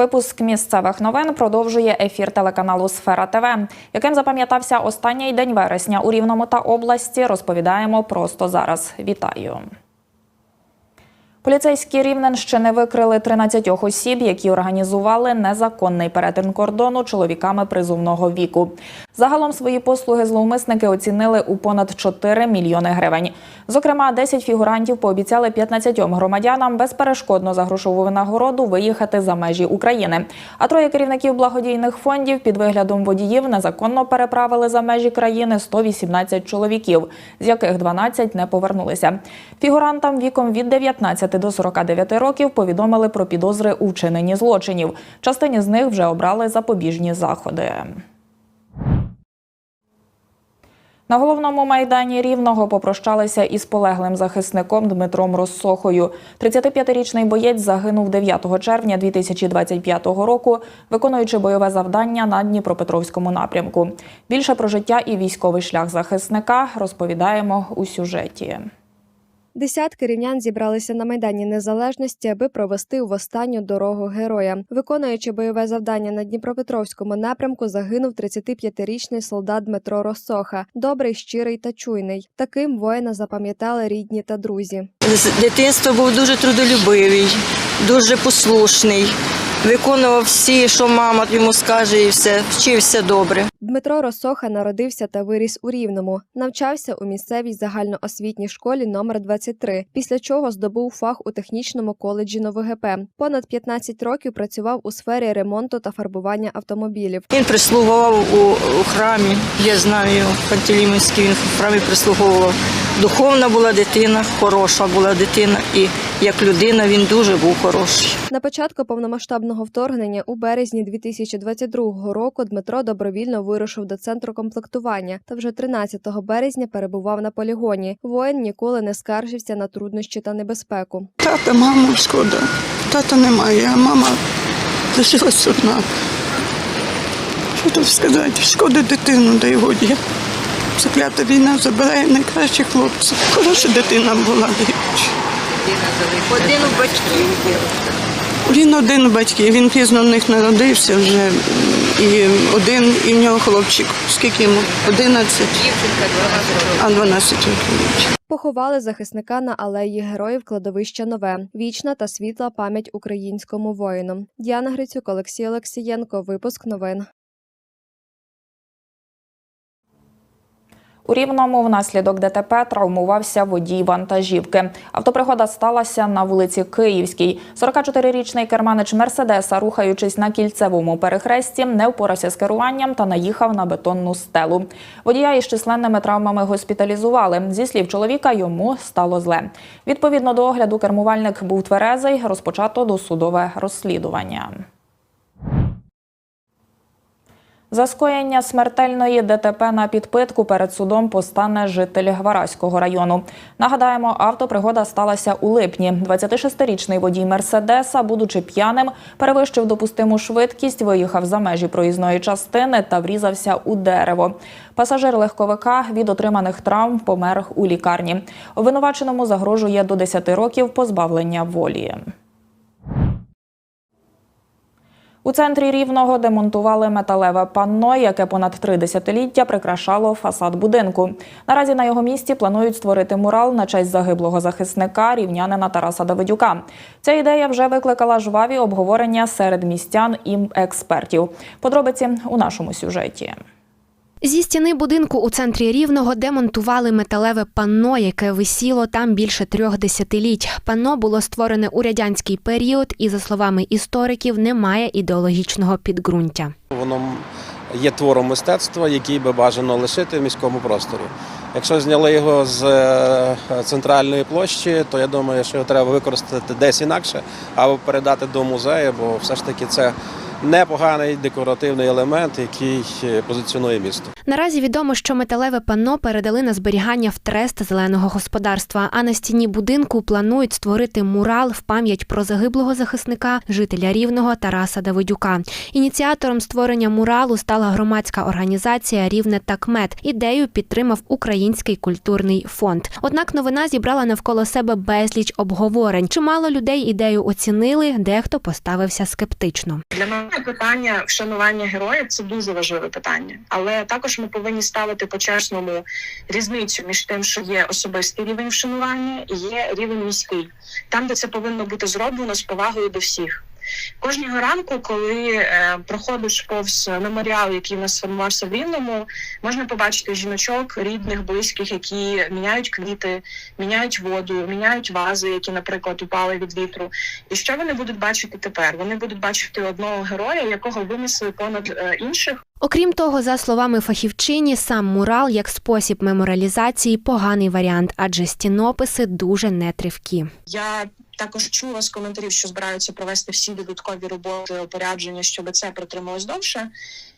Випуск місцевих новин продовжує ефір телеканалу Сфера ТВ. Яким запам'ятався останній день вересня у Рівному та області, розповідаємо просто зараз. Вітаю. Поліцейські Рівненщини викрили 13 осіб, які організували незаконний перетин кордону чоловіками призовного віку. Загалом свої послуги зловмисники оцінили у понад 4 мільйони гривень. Зокрема, 10 фігурантів пообіцяли 15 громадянам безперешкодно за грошову винагороду виїхати за межі України. А троє керівників благодійних фондів під виглядом водіїв незаконно переправили за межі країни 118 чоловіків, з яких 12 не повернулися. Фігурантам віком від 19 до 49 років повідомили про підозри у вчиненні злочинів. Частині з них вже обрали запобіжні заходи. На головному майдані Рівного попрощалися із полеглим захисником Дмитром Россохою. 35-річний боєць загинув 9 червня 2025 року, виконуючи бойове завдання на Дніпропетровському напрямку. Більше про життя і військовий шлях захисника розповідаємо у сюжеті. Десятки рівнян зібралися на майдані незалежності, аби провести в останню дорогу героя. Виконуючи бойове завдання на Дніпропетровському напрямку, загинув 35-річний солдат Дмитро Росоха. Добрий, щирий та чуйний. Таким воїна запам'ятали рідні та друзі. З дитинства був дуже трудолюбивий, дуже послушний. Виконував всі, що мама йому скаже, і все вчився добре. Дмитро Росоха народився та виріс у Рівному. Навчався у місцевій загальноосвітній школі номер 23, після чого здобув фах у технічному коледжі НовГП. Понад 15 років працював у сфері ремонту та фарбування автомобілів. Він прислугував у, храмі. Я знаю його, Пантелеймонський, він в храмі прислуговував. Духовна була дитина, хороша була дитина, і як людина він дуже був хороший. На початку повномасштабного вторгнення у березні 2022 року Дмитро добровільно вирушив до центру комплектування та вже 13 березня перебував на полігоні. Воїн ніколи не скаржився на труднощі та небезпеку. Тата, маму шкода. Тата немає, а мама лишилась одна. Що тут сказати? Шкода дитину, дай годі. Заклята війна забирає найкращих хлопців. Хороша дитина була. Один у батьків. Він один у батьків, він пізно в них народився вже. І один, і в нього хлопчик. Скільки йому? 11, а 12 років. Поховали захисника на алеї героїв кладовища Нове. Вічна та світла пам'ять українському воїну. Діана Грицюк, Олексій Олексієнко. Випуск новин. У Рівному внаслідок ДТП травмувався водій вантажівки. Автопригода сталася на вулиці Київській. 44-річний керманич Мерседеса, рухаючись на кільцевому перехресті, не впорався з керуванням та наїхав на бетонну стелу. Водія із численними травмами госпіталізували. Зі слів чоловіка, йому стало зле. Відповідно до огляду, кермувальник був тверезий. Розпочато досудове розслідування. За скоєння смертельної ДТП на підпитку перед судом постане житель Гвараського району. Нагадаємо, автопригода сталася у липні. 26-річний водій Мерседеса, будучи п'яним, перевищив допустиму швидкість, виїхав за межі проїзної частини та врізався у дерево. Пасажир легковика від отриманих травм помер у лікарні. Обвинуваченому загрожує до 10 років позбавлення волі. У центрі Рівного демонтували металеве панно, яке понад три десятиліття прикрашало фасад будинку. Наразі на його місці планують створити мурал на честь загиблого захисника рівнянина Тараса Давидюка. Ця ідея вже викликала жваві обговорення серед містян і експертів. Подробиці у нашому сюжеті. Зі стіни будинку у центрі Рівного демонтували металеве панно, яке висіло там більше трьох десятиліть. Панно було створене у радянський період і, за словами істориків, не має ідеологічного підґрунтя. Воно є твором мистецтва, який би бажано лишити в міському просторі. Якщо зняли його з е, центральної площі, то я думаю, що його треба використати десь інакше або передати до музею, бо все ж таки це непоганий декоративний елемент, який е, позиціонує місто. Наразі відомо, що металеве панно передали на зберігання в трест зеленого господарства. А на стіні будинку планують створити мурал в пам'ять про загиблого захисника, жителя рівного Тараса Давидюка. Ініціатором створення муралу стала громадська організація Рівне Такмет. Ідею підтримав Український культурний фонд. Однак новина зібрала навколо себе безліч обговорень. Чимало людей ідею оцінили, дехто поставився скептично. Для мене питання вшанування героїв це дуже важливе питання, але також ми повинні ставити по чесному різницю між тим, що є особистий рівень вшанування і є рівень міський, там, де це повинно бути зроблено з повагою до всіх. Кожного ранку, коли е, проходиш повз меморіал, який в нас сформувався в Рівному, можна побачити жіночок, рідних, близьких, які міняють квіти, міняють воду, міняють вази, які, наприклад, упали від вітру. І що вони будуть бачити тепер? Вони будуть бачити одного героя, якого винесли понад е, інших. Окрім того, за словами фахівчині, сам мурал як спосіб меморіалізації поганий варіант, адже стінописи дуже нетривкі. Я також чула з коментарів, що збираються провести всі додаткові роботи опорядження, щоб це протрималось довше,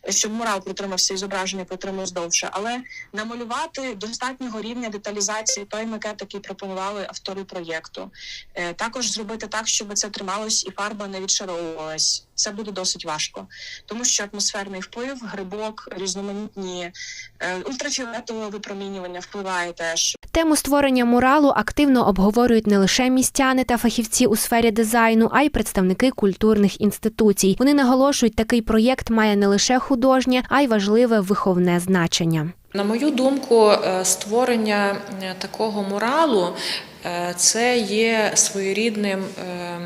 щоб мурал протримався і зображення протрималось довше. Але намалювати достатнього рівня деталізації той макет, який пропонували автори проєкту. Е, Також зробити так, щоб це трималось і фарба не відшаровувалась. Це буде досить важко, тому що атмосферний вплив, грибок, різноманітні е, ультрафіолетове випромінювання впливає теж. Тему створення муралу активно обговорюють не лише містяни та фахівці у сфері дизайну, а й представники культурних інституцій. Вони наголошують, такий проєкт має не лише художнє, а й важливе виховне значення. На мою думку, е, створення е, такого муралу це є своєрідним е,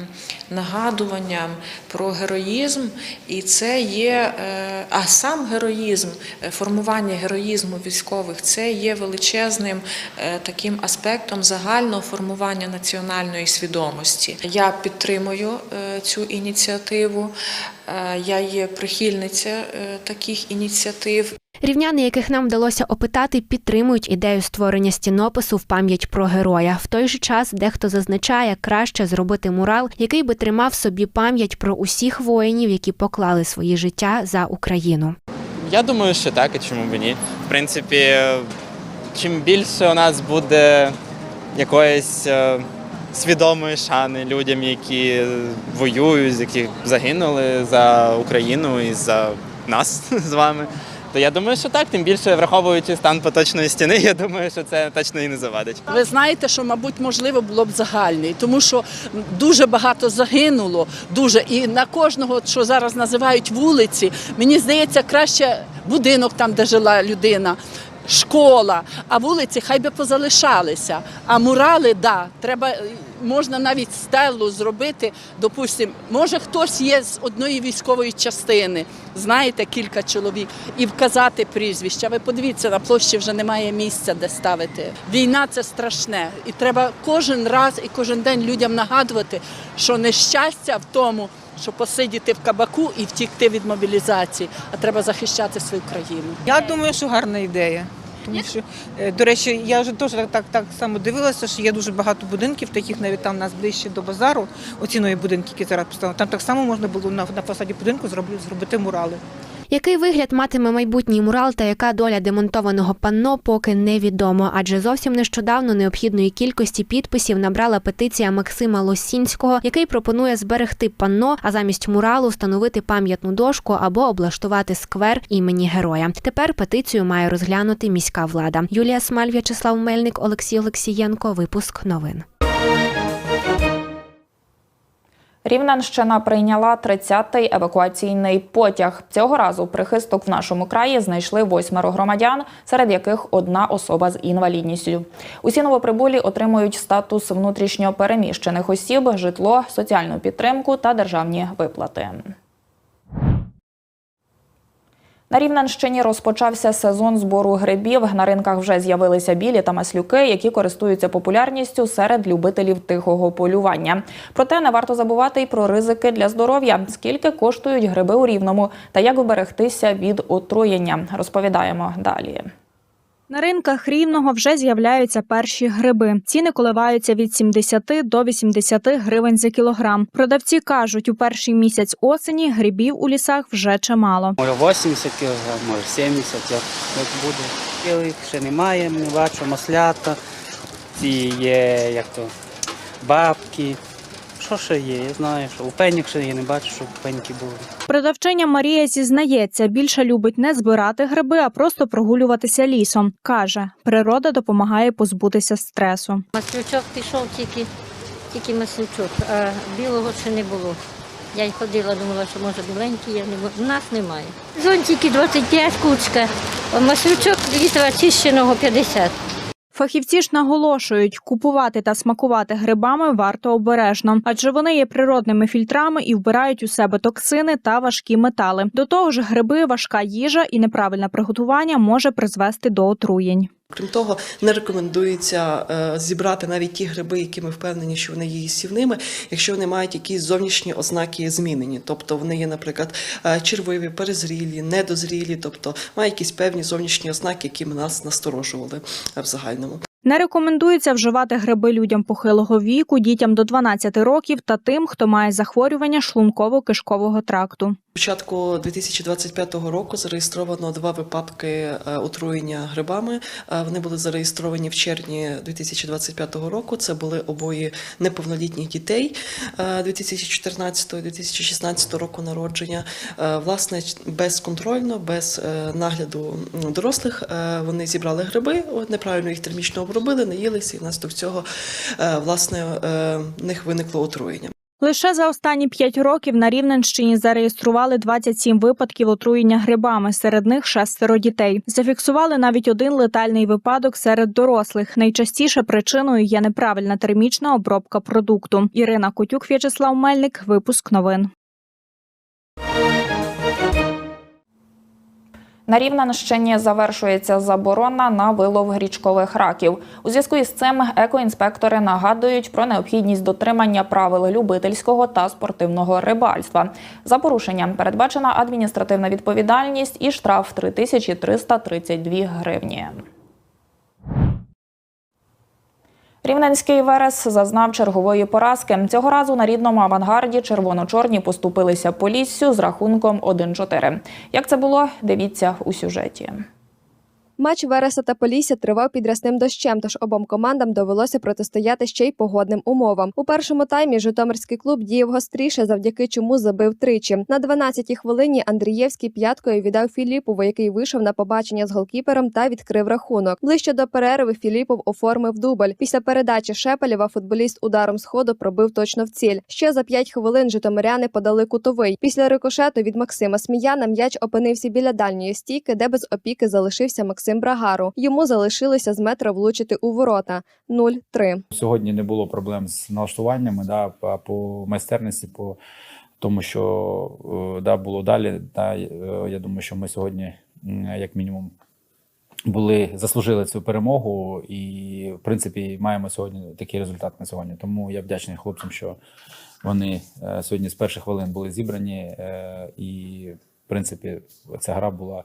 нагадуванням про героїзм, і це є, е, а сам героїзм, е, формування героїзму військових, це є величезним е, таким аспектом загального формування національної свідомості. Я підтримую е, цю ініціативу, е, я є прихильниця е, таких ініціатив. Рівняни, яких нам вдалося опитати, підтримують ідею створення стінопису в пам'ять про героя. В той же час дехто зазначає, краще зробити мурал, який би тримав собі пам'ять про усіх воїнів, які поклали свої життя за Україну. Я думаю, що так, і чому б ні. В принципі, чим більше у нас буде якоїсь е, свідомої шани людям, які воюють, які загинули за Україну і за нас з вами. То я думаю, що так, тим більше враховуючи стан поточної стіни, я думаю, що це точно і не завадить. Ви знаєте, що, мабуть, можливо було б загальний, тому що дуже багато загинуло, дуже і на кожного, що зараз називають вулиці, мені здається, краще будинок там, де жила людина. Школа, а вулиці хай би позалишалися. А мурали, да, треба можна навіть стелу зробити. Допустимо, може хтось є з одної військової частини, знаєте, кілька чоловік, і вказати прізвища. Ви подивіться, на площі вже немає місця, де ставити. Війна це страшне, і треба кожен раз і кожен день людям нагадувати, що нещастя в тому. Щоб посидіти в кабаку і втікти від мобілізації, а треба захищати свою країну. Я думаю, що гарна ідея. Тому що, е, до речі, я вже теж так, так, так само дивилася, що є дуже багато будинків, таких навіть там у нас ближче до базару, оці нові будинки, які зараз поставили. Там так само можна було на, на фасаді будинку зробити, зробити мурали. Який вигляд матиме майбутній мурал та яка доля демонтованого панно, поки невідомо, адже зовсім нещодавно необхідної кількості підписів набрала петиція Максима Лосінського, який пропонує зберегти панно, а замість муралу встановити пам'ятну дошку або облаштувати сквер імені героя. Тепер петицію має розглянути міська влада. Юлія Смаль, В'ячеслав Мельник, Олексій Олексієнко. Випуск новин. Рівненщина прийняла 30-й евакуаційний потяг. Цього разу прихисток в нашому краї знайшли восьмеро громадян, серед яких одна особа з інвалідністю. Усі новоприбулі отримують статус внутрішньо переміщених осіб, житло, соціальну підтримку та державні виплати. Рівненщині розпочався сезон збору грибів. На ринках вже з'явилися білі та маслюки, які користуються популярністю серед любителів тихого полювання. Проте не варто забувати й про ризики для здоров'я. Скільки коштують гриби у рівному та як вберегтися від отруєння, розповідаємо далі. На ринках рівного вже з'являються перші гриби. Ціни коливаються від 70 до 80 гривень за кілограм. Продавці кажуть, у перший місяць осені грибів у лісах вже чимало. Може 80 кг, може 70, як, як буде. Білих ще немає, не бачу, маслята, ці є, як то, бабки. Що ще є? Я знаю, що у пенік ще є, не бачу, щоб пеньки були. Продавчиня Марія зізнається, більше любить не збирати гриби, а просто прогулюватися лісом. Каже, природа допомагає позбутися стресу. Маслючок пішов тільки, тільки маслючок, а білого ще не було. Я й ходила, думала, що може біленький є, не було. У нас немає. Зонтики 25 кучка, маслючок літра чищеного 50. Фахівці ж наголошують, купувати та смакувати грибами варто обережно, адже вони є природними фільтрами і вбирають у себе токсини та важкі метали. До того ж, гриби важка їжа і неправильне приготування може призвести до отруєнь. Крім того, не рекомендується е, зібрати навіть ті гриби, які ми впевнені, що вони є їстівними, якщо вони мають якісь зовнішні ознаки змінені. Тобто вони є, наприклад, е, червиві, перезрілі, недозрілі, тобто мають якісь певні зовнішні ознаки, які нас насторожували е, в загальному. Не рекомендується вживати гриби людям похилого віку, дітям до 12 років та тим, хто має захворювання шлунково-кишкового тракту. Початку 2025 року зареєстровано два випадки е, отруєння грибами. Е, Вони були зареєстровані в червні 2025 року. Це були обоє неповнолітніх дітей 2014-2016 року народження. Е, Власне, безконтрольно, без е, нагляду дорослих, е, вони зібрали гриби, неправильно їх термічно обробили, наїлися, і внаслідок цього е, власне е, в них виникло отруєння. Лише за останні п'ять років на Рівненщині зареєстрували 27 випадків отруєння грибами. Серед них шестеро дітей. Зафіксували навіть один летальний випадок серед дорослих. Найчастіше причиною є неправильна термічна обробка продукту. Ірина Котюк, В'ячеслав Мельник. Випуск новин. На Рівненщині завершується заборона на вилов грічкових раків. У зв'язку із цим екоінспектори нагадують про необхідність дотримання правил любительського та спортивного рибальства. За порушенням передбачена адміністративна відповідальність і штраф 3332 гривні. Рівненський Верес зазнав чергової поразки. Цього разу на рідному авангарді червоно-чорні поступилися Поліссю з рахунком 1-4. Як це було, дивіться у сюжеті. Матч Вереса та Полісся тривав під рясним дощем, тож обом командам довелося протистояти ще й погодним умовам. У першому таймі Житомирський клуб діяв гостріше, завдяки чому забив тричі. На 12-й хвилині Андрієвський п'яткою віддав Філіпову, який вийшов на побачення з голкіпером та відкрив рахунок. Ближче до перерви Філіпов оформив дубль. Після передачі Шепелєва футболіст ударом сходу пробив точно в ціль. Ще за 5 хвилин житомиряни подали кутовий. Після рикошету від Максима Сміяна м'яч опинився біля дальньої стійки, де без опіки залишився Максим Брагару. Йому залишилося з метра влучити у ворота 0-3. Сьогодні не було проблем з налаштуваннями, да, по майстерності, по тому, що е, да, було далі. Да, е, я думаю, що ми сьогодні, як мінімум, були заслужили цю перемогу, і в принципі маємо сьогодні такий результат на сьогодні. Тому я вдячний хлопцям, що вони е, сьогодні з перших хвилин були зібрані, і принципі ця гра була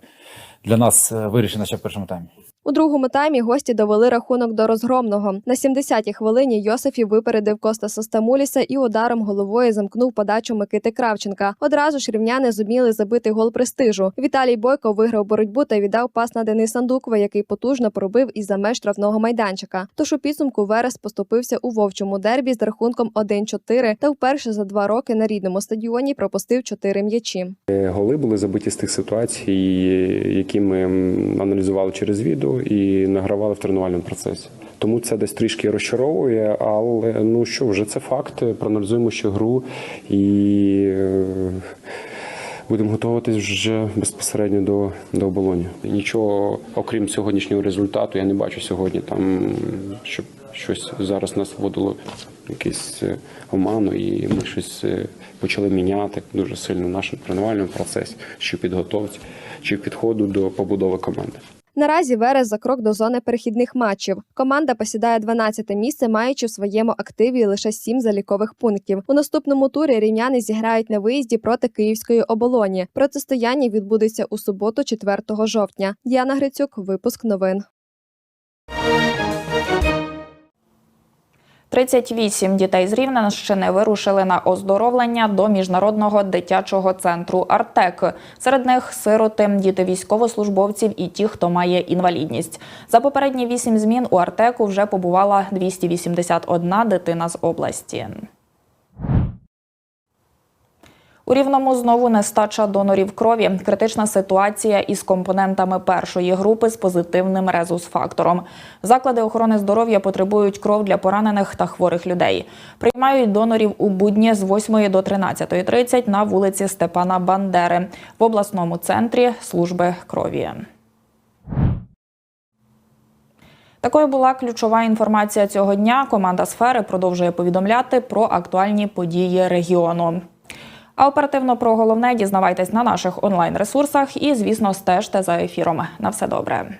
для нас е, вирішена ще в першому таймі. У другому таймі гості довели рахунок до розгромного. На 70-й хвилині Йосифів випередив Костаса Стамуліса і ударом головою замкнув подачу Микити Кравченка. Одразу ж рівняни зуміли забити гол престижу. Віталій Бойко виграв боротьбу та віддав пас на Дениса Андукова, який потужно пробив із за меж штрафного майданчика. Тож у підсумку Верес поступився у вовчому дербі з рахунком 1-4 та вперше за два роки на рідному стадіоні пропустив чотири м'ячі. Голи були забиті з тих ситуацій, які ми аналізували через відео і награвали в тренувальному процесі. Тому це десь трішки розчаровує, але ну що вже це факт. Проаналізуємо ще гру і е, будемо готуватись вже безпосередньо до, до оболоні. Нічого окрім сьогоднішнього результату, я не бачу сьогодні там, щоб щось зараз нас вводило якийсь е, оману, і ми щось е, почали міняти дуже сильно в нашому тренувальному процесі, чи підготовці, чи підходу до побудови команди. Наразі Верес за крок до зони перехідних матчів. Команда посідає 12-те місце, маючи в своєму активі лише 7 залікових пунктів. У наступному турі рівняни зіграють на виїзді проти Київської оболоні. Протистояння відбудеться у суботу, 4 жовтня. Діана Грицюк, випуск новин. 38 дітей з Рівненщини вирушили на оздоровлення до міжнародного дитячого центру Артек. Серед них сироти, діти військовослужбовців і ті, хто має інвалідність. За попередні 8 змін у Артеку вже побувала 281 дитина з області. У Рівному знову нестача донорів крові. Критична ситуація із компонентами першої групи з позитивним резус-фактором. Заклади охорони здоров'я потребують кров для поранених та хворих людей. Приймають донорів у будні з 8 до 13.30 на вулиці Степана Бандери в обласному центрі служби крові. Такою була ключова інформація цього дня. Команда сфери продовжує повідомляти про актуальні події регіону. А оперативно про головне дізнавайтесь на наших онлайн ресурсах і, звісно, стежте за ефірами. На все добре.